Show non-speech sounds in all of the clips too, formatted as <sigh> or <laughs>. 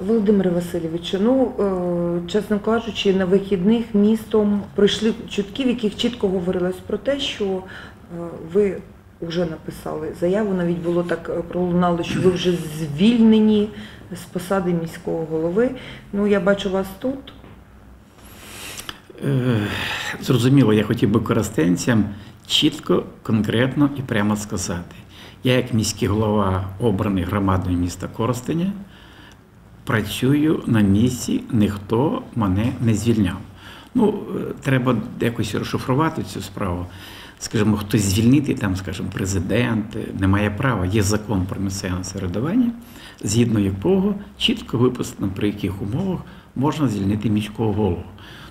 Володимире Васильовичу, ну е, чесно кажучи, на вихідних містом пройшли чутки, в яких чітко говорилось про те, що е, ви вже написали заяву. Навіть було так е, пролунало, що ви вже звільнені з посади міського голови. Ну я бачу вас тут. Зрозуміло, я хотів би користенцям чітко, конкретно і прямо сказати. Я, як міський голова, обраний громадою міста Коростеня, працюю на місці, ніхто мене не звільняв. Ну, е, треба якось розшифрувати цю справу. Скажімо, хтось звільнити, там, скажімо, президент, е, не має права. Є закон про місцеве самоврядування, згідно якого чітко виписано, при яких умовах можна звільнити міського голову.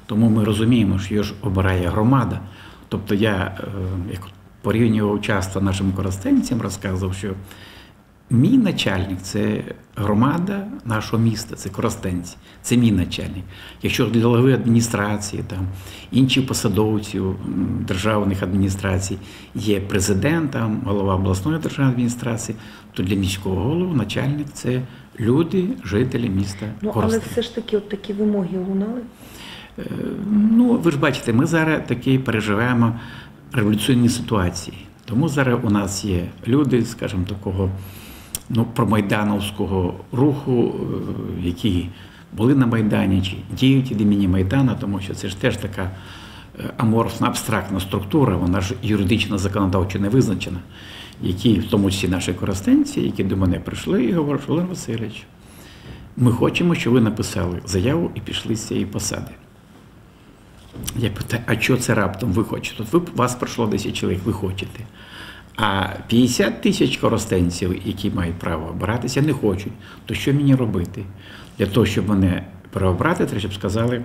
Тому ми розуміємо, що його ж обирає громада. Тобто я, е, як порівнював часто нашим користенцям, розказував, що Мій начальник це громада нашого міста, це Коростенці, це мій начальник. Якщо для голови адміністрації, там інших посадовців державних адміністрацій є президент, там, голова обласної державної адміністрації, то для міського голови начальник це люди, жителі міста Ну але все ж таки, от такі вимоги лунали. Е, Ну, ви ж бачите, ми зараз такі переживаємо революційні ситуації. Тому зараз у нас є люди, скажімо, такого ну, промайдановського руху, е, які були на Майдані чи діють від імені Майдана, тому що це ж теж така е, аморфна абстрактна структура, вона ж юридично законодавчо не визначена, які, в тому числі наші користенці, які до мене прийшли і говорять, Олег Васильович, ми хочемо, щоб ви написали заяву і пішли з цієї посади. Я питаю, а що це раптом ви хочете? Тут ви, вас пройшло 10 чоловік, ви хочете. А 50 тисяч коростенців, які мають право обиратися, не хочуть. То що мені робити? Для того, щоб мене переобрати, треба, щоб сказали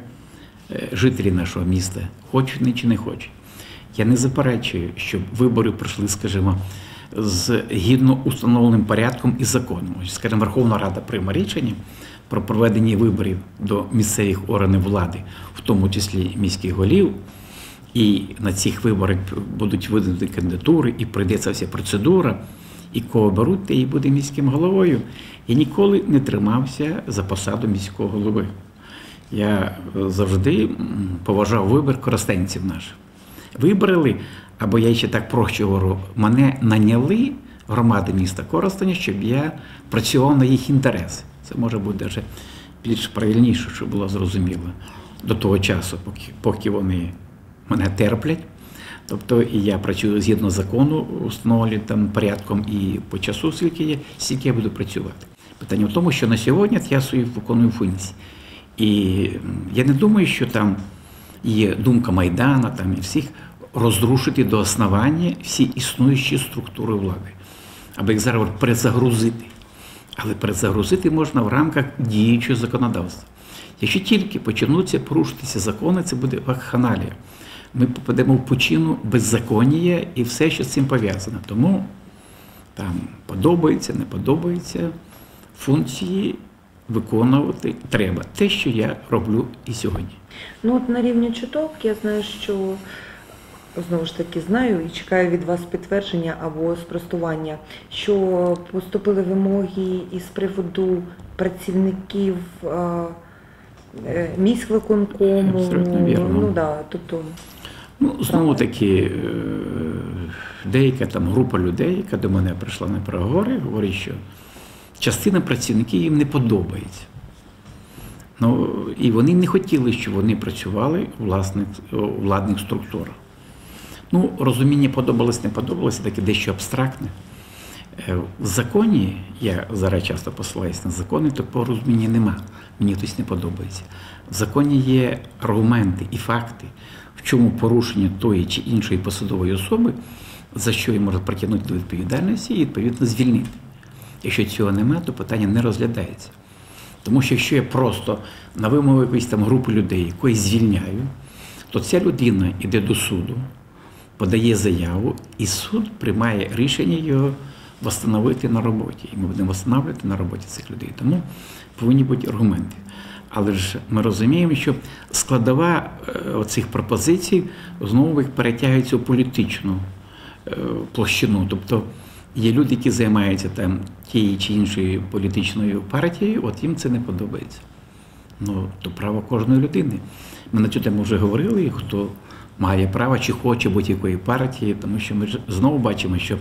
е, жителі нашого міста, хочуть вони чи не хочуть. Я не заперечую, щоб вибори пройшли, скажімо, з гідно установленим порядком і законом. Скажімо, Верховна Рада прийме рішення про проведення виборів до місцевих органів влади, в тому числі міських голів. І на цих виборах будуть видані кандидатури, і пройдеться вся процедура, і кого беруть, те і буде міським головою. Я ніколи не тримався за посаду міського голови. Я е, завжди поважав вибір коростенців наших. Вибрали, або я ще так проще говорю, мене наняли громади міста Коростеня, щоб я працював на їх інтереси. Це може бути даже більш правильніше, щоб було зрозуміло до того часу, поки, поки вони мене терплять. Тобто я працюю згідно закону, встановлюю там порядком і по часу, скільки є, стільки я буду працювати. Питання в тому, що на сьогодні я свої виконую функції. І я не думаю, що там є думка Майдана там і всіх розрушити до основання всі існуючі структури влади, аби їх зараз перезагрузити. Але перезагрузити можна в рамках діючого законодавства. Якщо тільки почнуться порушитися закони, це буде вакханалія. Ми попадемо в пучину беззаконня і все, що з цим пов'язано. Тому там подобається, не подобається, функції виконувати треба. Те, що я роблю і сьогодні. Ну от на рівні чуток я знаю, що знову ж таки знаю і чекаю від вас підтвердження або спростування, що поступили вимоги із приводу працівників е, міськвиконкому. Абсолютно вірно. Ну да, тобто Ну, знову таки, е, деяка там група людей, яка до мене прийшла на переговори, говорить, що частина працівників їм не подобається. Ну, і вони не хотіли, щоб вони працювали у власних, у владних структурах. Ну, розуміння подобалось, не подобалося, таке дещо абстрактне. Е, В законі, я зараз часто посилаюся на закони, такого розуміння нема. Мені хтось не подобається. В законі є аргументи і факти, в чому порушення тої чи іншої посадової особи, за що її можна притягнути до відповідальності і відповідно звільнити. Якщо цього немає, то питання не розглядається. Тому що якщо я просто на вимогу якоїсь там групи людей якоїсь звільняю, то ця людина йде до суду, подає заяву, і суд приймає рішення його встановити на роботі. І ми будемо встановлювати на роботі цих людей. Тому повинні бути аргументи. Але ж ми розуміємо, що складова е, оцих пропозицій знову їх перетягується у політичну е, площину. Тобто Є люди, які займаються там тією чи іншою політичною партією, от їм це не подобається. Ну, то право кожної людини. Ми на цю тему вже говорили, хто має право чи хоче будь-якої партії, тому що ми знову бачимо, що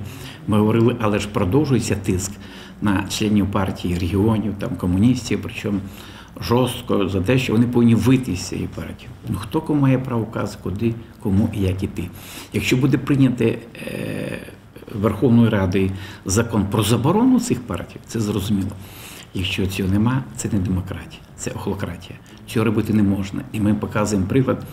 ми говорили, але ж продовжується тиск на членів партії, регіонів, там, комуністів, причому жорстко за те, що вони повинні вийти з цієї партії. Ну хто кому має право вказати, куди, кому і як іти. Якщо буде прийняти е, Верховною Радою закон про заборону цих партій, це зрозуміло. Якщо цього нема, це не демократія, це охлократія. Цього робити не можна. І ми показуємо приклад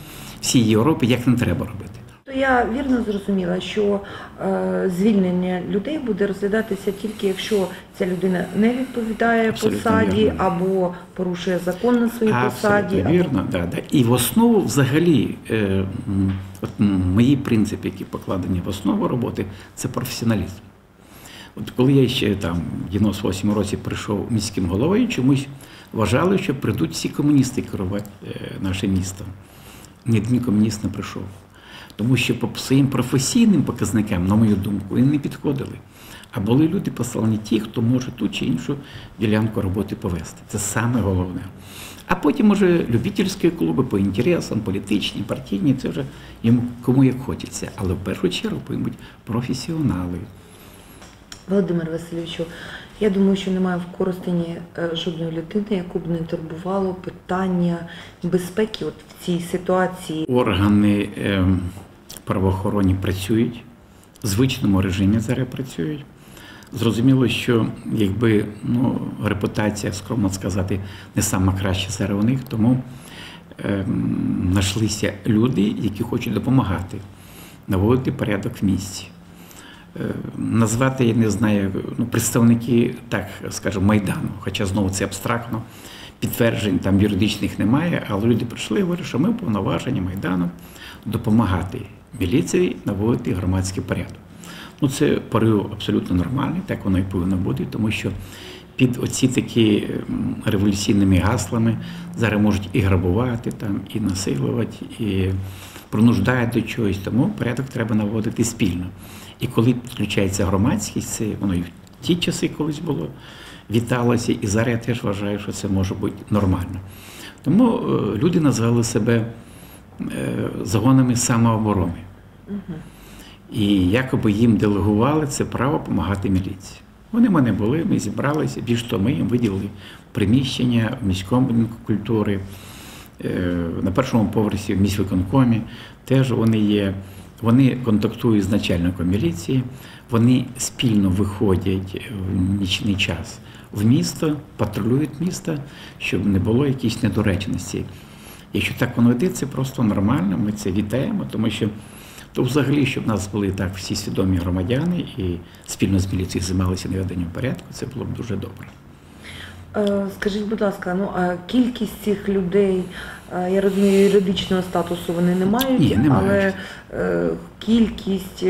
всій Європі, як не треба робити. То я вірно зрозуміла, що е, звільнення людей буде розглядатися тільки якщо ця людина не відповідає Абсолютно посаді вірно. або порушує закон на своїй посаді. Абсолютно або- вірно, да, да. І в основу взагалі, е, от мої принципи, які покладені в основу роботи, це професіоналізм. От коли я ще там в 98 році прийшов міським головою, чомусь вважали, що прийдуть всі комуністи керувати е, нашим містом. Ні один комуніст не прийшов. Тому що по своїм професійним показникам, на мою думку, вони не підходили. А були люди послані ті, хто може ту чи іншу ділянку роботи повести. Це саме головне. А потім уже любительські клуби по інтересам, політичні, партійні, це вже йому кому як хочеться. Але в першу чергу повинні бути професіонали. Володимир Васильовичу, я думаю, що немає в Коростені е, жодної людини, яку б не турбувало питання безпеки от в цій ситуації. Органи ем, правоохоронні працюють, в звичному режимі зараз працюють. Зрозуміло, що якби ну, репутація, скромно сказати, не сама краща зараз у них, тому ем, знайшлися люди, які хочуть допомагати наводити порядок в місті. Е, Назвати, я не знаю, ну, представники, так скажемо, Майдану, хоча знову це абстрактно, підтверджень там юридичних немає, але люди прийшли і говорять, що ми повноважені Майдану допомагати міліції наводити громадський порядок. Ну, це порив абсолютно нормальний, так воно і повинно бути, тому що під оці такі революційними гаслами зараз можуть і грабувати, там, і насилувати, і принуждають до чогось. Тому порядок треба наводити спільно. І коли підключається громадськість, це воно і в ті часи колись було, віталося, і зараз я теж вважаю, що це може бути нормально. Тому е, люди назвали себе е, загонами самооборони. І якоби їм делегували це право допомагати міліції. Вони в мене були, ми зібралися, більш того, ми їм виділили приміщення в міському будинку культури, на першому поверсі в міськвиконкомі. Теж вони є. Вони контактують з начальником міліції, вони спільно виходять в нічний час в місто, патрулюють місто, щоб не було якихось недоречностей. Якщо так воно йде, це просто нормально, ми це вітаємо, тому що то взагалі, щоб в нас були так всі свідомі громадяни і спільно з міліцією займалися наведенням порядку, це було б дуже добре. Е, Скажіть, будь ласка, ну а кількість цих людей, е, я розумію, юридичного статусу вони не мають, Ні, не але мають. е, кількість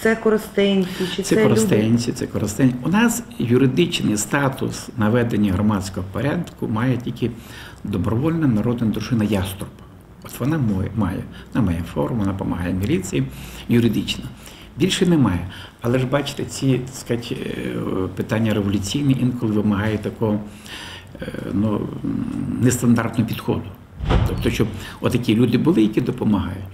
це коростенці чи це, Це люди? коростенці, це коростенці. У нас юридичний статус наведення громадського порядку має тільки добровольна народна дружина Яструб. От вона має, вона має форму, вона допомагає міліції юридично. Bільше немає. Але ж бачите, ці так сказати, е, питання революційні інколи вимагають такого е, ну, нестандартного підходу. Тобто, щоб отакі люди були, які допомагають.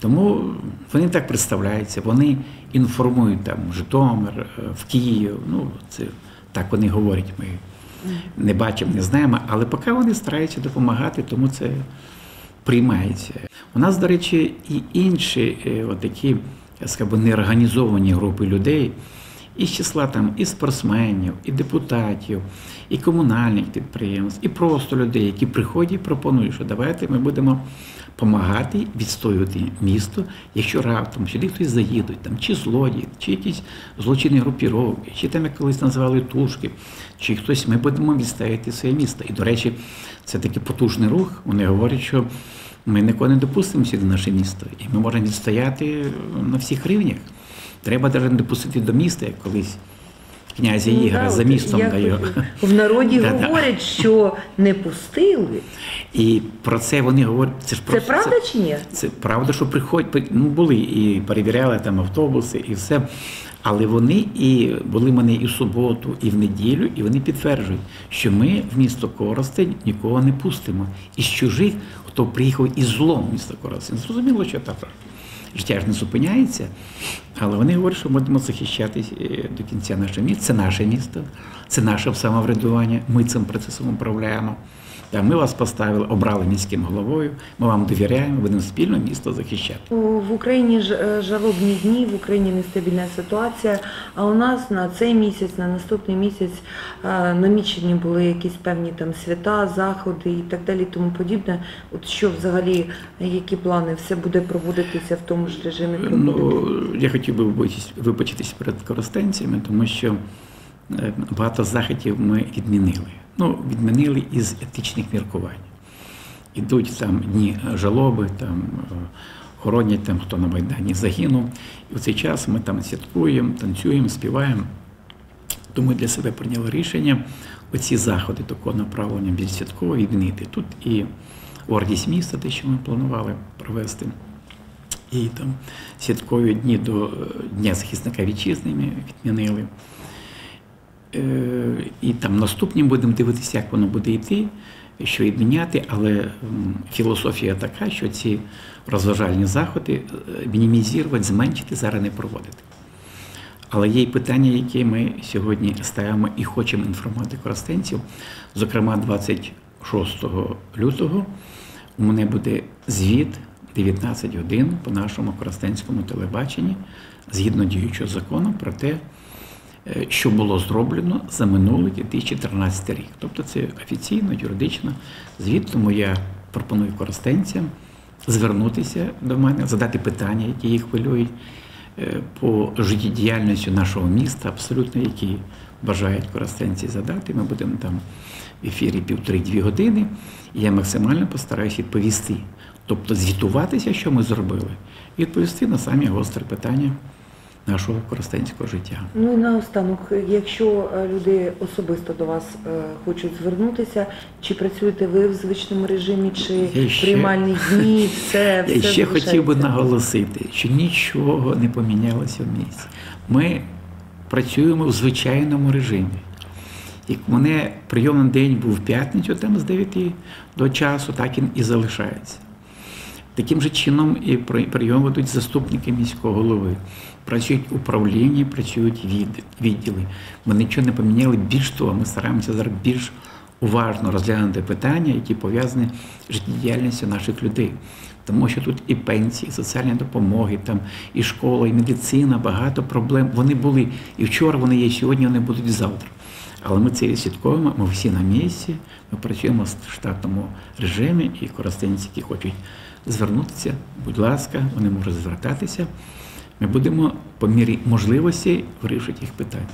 Тому вони так представляються, вони інформують там Житомир, е, в Київ. Ну, це так вони говорять. Ми не бачимо, не знаємо, але поки вони стараються допомагати, тому це приймається. У нас, до речі, і інші отакі, скажу, неорганізовані групи людей. Із числа там і спортсменів, і депутатів, і комунальних підприємств, і просто людей, які приходять і пропонують, що давайте ми будемо допомагати відстоювати місто, якщо раптом сюди хтось заїдуть, там, чи злодії, чи якісь злочинні групіровки, чи там як колись називали тушки, чи хтось, ми будемо відстояти своє місто. І, до речі, це такий потужний рух. Вони говорять, що ми нікого не допустимо сюди наше місто, і ми можемо відстояти на всіх рівнях. Треба навіть не допустити до міста, як колись князя Ну, за містом дає. В народі <laughs> говорять, що не пустили. І про це вони говорять. Це ж Це просто правда чи ні? Це правда, що приходять, ну були і перевіряли там автобуси і все. Але вони і були мене і в суботу, і в неділю, і вони підтверджують, що ми в місто Коростень нікого не пустимо. Із чужих, хто приїхав із злом міста місто Зрозуміло, що так. Життя ж не зупиняється, але вони говорять, що будемо захищати е, до кінця наше місто. Це наше місто, це наше самоврядування. Ми цим процесом управляємо. Та ми вас поставили, обрали міським головою. Ми вам довіряємо, будемо спільно місто захищати. В Україні ж е, жалобні дні, в Україні нестабільна ситуація. А у нас на цей місяць, на наступний місяць е, намічені були якісь певні там свята, заходи і так далі, тому подібне. От що взагалі, які плани, все буде проводитися в тому ж режимі Ну, я хотів би вибачитись- вибачитись перед користенцями, тому що е, багато заходів ми відмінили. Ну, відмінили із етичних міркувань. Ідуть там дні жалоби, там е, хоронять там, хто на Майдані загинув. І в цей час ми там святкуємо, танцюємо, співаємо. Тому для себе прийняли рішення оці заходи такого направлення більш святково відмінити. Тут і гордість міста, те, що ми планували провести, і там святкові дні до е, Дня захисника вітчизни відмінили. Е, І там наступні будемо дивитися, як воно буде йти, що відміняти, але філософія така, що ці розважальні заходи е, мінімізувати, зменшити, зараз не проводити. Але є й питання, які ми сьогодні ставимо і хочемо інформувати користенців. Зокрема, 26 лютого у мене буде звіт 19 годин по нашому користенському телебаченні згідно діючого закону про те, що було зроблено за минулий 2013 рік. Тобто це офіційно, юридично звіт, тому я пропоную користенцям звернутися до мене, задати питання, які їх хвилюють е, по життєдіяльності нашого міста, абсолютно які бажають користенці задати. Ми будемо там в ефірі півтори-дві години, і я максимально постараюсь відповісти. Тобто звітуватися, що ми зробили, і відповісти на самі гострі питання нашого користенського життя. Ну і наостанок, якщо е, люди особисто до вас е, хочуть звернутися, чи працюєте ви в звичному режимі, чи ще- приймальні <laughs> дні, все, все Я ще хотів би наголосити, що нічого не помінялося в місті. Ми працюємо в звичайному режимі. Як мене прийомний день був в п'ятницю, там з 9 до часу, так він і залишається. Таким же чином і прийом ведуть заступники міського голови. Працюють управління, працюють відділи. Ми нічого не поміняли. Більш того, ми стараємося зараз більш уважно розглянути питання, які пов'язані з життєдіяльністю наших людей. Тому що тут і пенсії, і соціальні допомоги, там і школа, і медицина, багато проблем. Вони були і вчора вони є, і сьогодні вони будуть і завтра. Але ми це відслідковуємо, ми всі на місці, ми працюємо в штатному режимі, і користенці, які хочуть звернутися, будь ласка, вони можуть звертатися. Ми будемо по мірі можливості вирішити їх питання.